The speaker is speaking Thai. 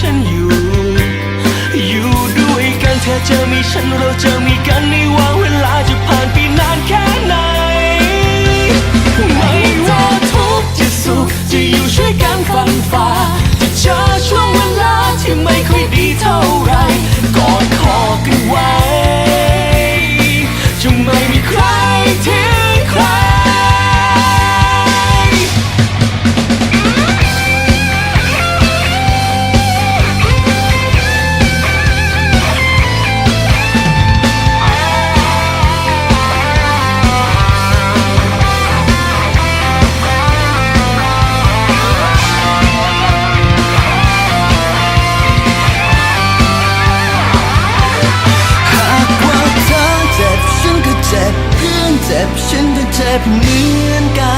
ฉันอยู่ อยู่ด้วยกันเธอจะมีฉันเราจะมีกันไม่ว่าเวลาจะผ่านไปนานแค่ไหน ไม่ว่าทุกข์จะสุขจะอยู่ช่วยกันฟันฝ่าจะเจอช่วงเวลาที่ไม่ค่อยดีเท่าไหรกอดคอกัน บเหมือนกัน